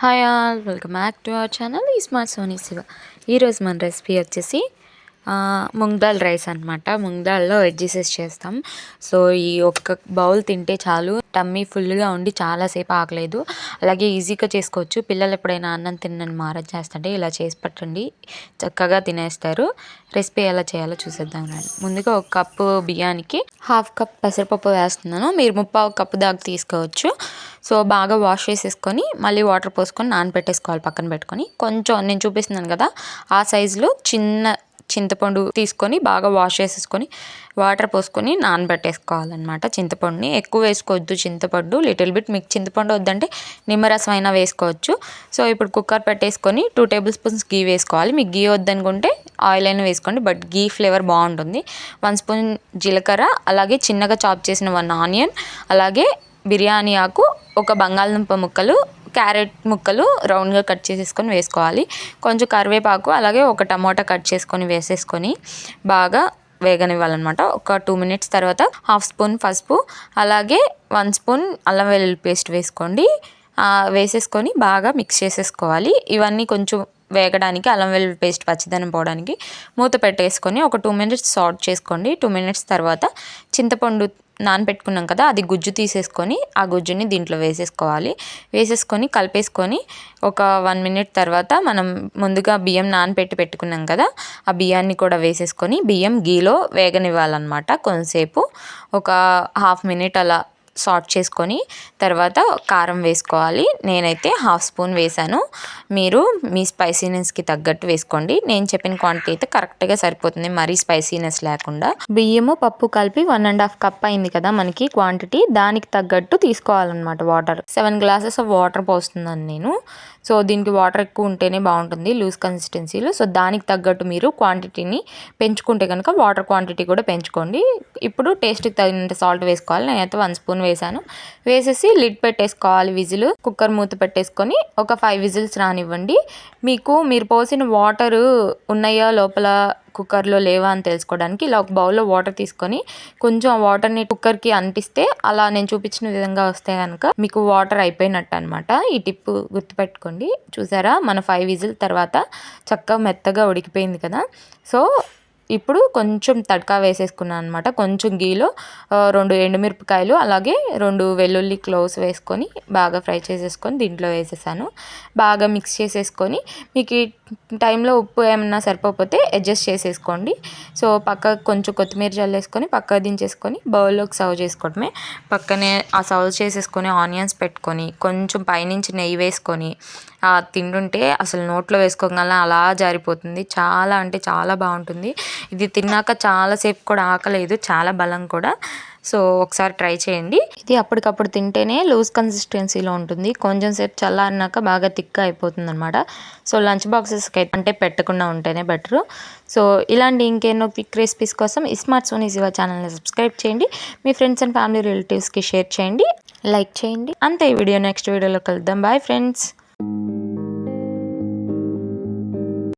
Hi all welcome back to our channel ఈ smart Sony Siva ఈరోజు మన రెసిపీ వచ్చేసి ముంగ్ దాల్ రైస్ అనమాట ముంగ్ దాల్లో వెజ్జెసెస్ చేస్తాం. సో ఈ ఒక్క బౌల్ తింటే చాలు. టమ్మీ ఫుల్గా ఉండి చాలాసేపు ఆగలేదు. అలాగే ఈజీగా చేసుకోవచ్చు. పిల్లలు ఎప్పుడైనా అన్నం తిన్నని మారం చేస్తుంటే ఇలా చేసి పెట్టండి. చక్కగా తినేస్తారు. రెసిపీ ఎలా చేయాలో చూసేద్దాం రండి. ముందుగా ఒక కప్పు బియ్యానికి హాఫ్ కప్ పెసరపప్పు వేస్తున్నాను. మీరు ముప్పావు కప్పు దాకా తీసుకోవచ్చు. సో బాగా వాష్ చేసేసుకొని మళ్ళీ వాటర్ పోసుకొని నానబెట్టేసుకోవాలి పక్కన పెట్టుకొని. కొంచెం నేను చూపిస్తున్నాను కదా ఆ సైజులో చిన్న చింతపండు తీసుకొని బాగా వాష్ చేసేసుకొని వాటర్ పోసుకొని నానబెట్టేసుకోవాలన్నమాట చింతపండుని. ఎక్కువ వేసుకోవద్దు చింతపండు లిటిల్ బిట్ మీకు చింతపండు వద్దంటే నిమ్మరసం అయినా వేసుకోవచ్చు. సో ఇప్పుడు కుక్కర్ పెట్టేసుకొని టూ టేబుల్ స్పూన్స్ గీ వేసుకోవాలి. మీకు గీ వద్దనుకుంటే ఆయిల్ అయినా వేసుకోండి బట్ గీ ఫ్లేవర్ బాగుంటుంది. వన్ స్పూన్ జీలకర్ర అలాగే చిన్నగా చాప్ చేసిన వన్ ఆనియన్ అలాగే బిర్యానీ ఆకు ఒక బంగాళదుంప ముక్కలు క్యారెట్ ముక్కలు రౌండ్గా కట్ చేసేసుకొని వేసుకోవాలి. కొంచెం కరివేపాకు అలాగే ఒక టమాటా కట్ చేసుకొని వేసేసుకొని బాగా వేగనివ్వాలన్నమాట. ఒక టూ మినిట్స్ తర్వాత హాఫ్ స్పూన్ పసుపు అలాగే వన్ స్పూన్ అల్లం వెల్లుల్లి పేస్ట్ వేసుకోండి. వేసేసుకొని బాగా మిక్స్ చేసేసుకోవాలి. ఇవన్నీ కొంచెం వేగడానికి అల్లం వెల్లుల్లి పేస్ట్ పచ్చిదనం పోవడానికి మూత పెట్టేసుకొని ఒక టూ మినిట్స్ సాల్ట్ చేసుకోండి. టూ మినిట్స్ తర్వాత చింతపండు నానబెట్టుకున్నాం కదా అది గుజ్జు తీసేసుకొని ఆ గుజ్జుని దీంట్లో వేసేసుకోవాలి. వేసేసుకొని కలిపేసుకొని ఒక వన్ మినిట్ తర్వాత మనం ముందుగా బియ్యం నానబెట్టి పెట్టుకున్నాం కదా ఆ బియ్యాన్ని కూడా వేసేసుకొని బియ్యం గీలో వేగనివ్వాలన్నమాట. కొంతసేపు ఒక హాఫ్ మినిట్ అలా సార్ట్ చేసుకొని తర్వాత కారం వేసుకోవాలి. నేనైతే హాఫ్ స్పూన్ వేసాను. మీరు మీ స్పైసీనెస్కి తగ్గట్టు వేసుకోండి. నేను చెప్పిన క్వాంటిటీ అయితే కరెక్ట్గా సరిపోతుంది. మరీ స్పైసీనెస్ లేకుండా. బియ్యము పప్పు కలిపి వన్ అండ్ హాఫ్ కప్ అయింది కదా మనకి క్వాంటిటీ. దానికి తగ్గట్టు తీసుకోవాలన్నమాట water. Seven glasses of water పోస్తున్నాను నేను. సో దీనికి వాటర్ ఎక్కువ ఉంటేనే బాగుంటుంది. లూజ్ కన్సిస్టెన్సీలో. సో దానికి తగ్గట్టు మీరు క్వాంటిటీని పెంచుకుంటే కనుక వాటర్ క్వాంటిటీ కూడా పెంచుకోండి. ఇప్పుడు టేస్ట్కి తగినంత సాల్ట్ వేసుకోవాలి. నేనైతే వన్ స్పూన్ వేసాను. వేసేసి లిడ్ పెట్టేసుకోవాలి విజిల్. కుక్కర్ మూత పెట్టేసుకొని ఒక ఫైవ్ విజిల్స్ రానివ్వండి. మీకు మీరు పోసిన వాటర్ ఉన్నాయా లోపల కుక్కర్లో లేవా అని తెలుసుకోవడానికి ఇలా ఒక బౌల్లో వాటర్ తీసుకొని కొంచెం ఆ వాటర్ని కుక్కర్కి అంటిస్తే అలా నేను చూపించిన విధంగా వస్తే కనుక మీకు వాటర్ అయిపోయినట్టు అనమాట ఈ టిప్ గుర్తుపెట్టుకోండి. చూసారా? మన ఫైవ్ విజిల్ తర్వాత చక్కగా మెత్తగా ఉడికిపోయింది కదా. సో ఇప్పుడు కొంచెం తడకా వేసేసుకున్నాను అనమాట కొంచెం గీలో రెండు ఎండుమిరపకాయలు అలాగే రెండు వెల్లుల్లి క్లోవ్స్ వేసుకొని బాగా ఫ్రై చేసేసుకొని దీంట్లో వేసేసాను. బాగా మిక్స్ చేసేసుకొని మీకు ఈ టైంలో ఉప్పు ఏమన్నా సరిపోతే అడ్జస్ట్ చేసేసుకోండి. సో పక్క కొంచెం కొత్తిమీర చల్లేసుకొని పక్క దించేసుకొని బౌల్లోకి సర్వ్ చేసుకోవడమే. పక్కనే ఆ సర్వ్ చేసేసుకొని ఆనియన్స్ పెట్టుకొని కొంచెం పైనుంచి నెయ్యి వేసుకొని ఆ తింటుంటే అసలు నోట్లో వేసుకోగల అలా జారిపోతుంది. చాలా అంటే చాలా బాగుంటుంది. ఇది తిన్నాక చాలాసేపు కూడా ఆకలేదు చాలా బలం కూడా. సో ఒకసారి ట్రై చేయండి. ఇది అప్పటికప్పుడు తింటేనే లూజ్ కన్సిస్టెన్సీలో ఉంటుంది. కొంచెం సేపు చల్లారినాక బాగా థిక్ అయిపోతుంది అనమాట సో లంచ్ బాక్సెస్కి అంటే పెట్టకుండా ఉంటేనే బెటర్. సో ఇలాంటి ఇంకెన్నో క్విక్ రెసిపీస్ కోసం స్మార్ట్ సోనీ శివ ఛానల్ని సబ్స్క్రైబ్ చేయండి. మీ ఫ్రెండ్స్ అండ్ ఫ్యామిలీ రిలేటివ్స్కి షేర్ చేయండి. లైక్ చేయండి. అంతే ఈ వీడియో నెక్స్ట్ వీడియోలో కలుద్దాం. Bye friends.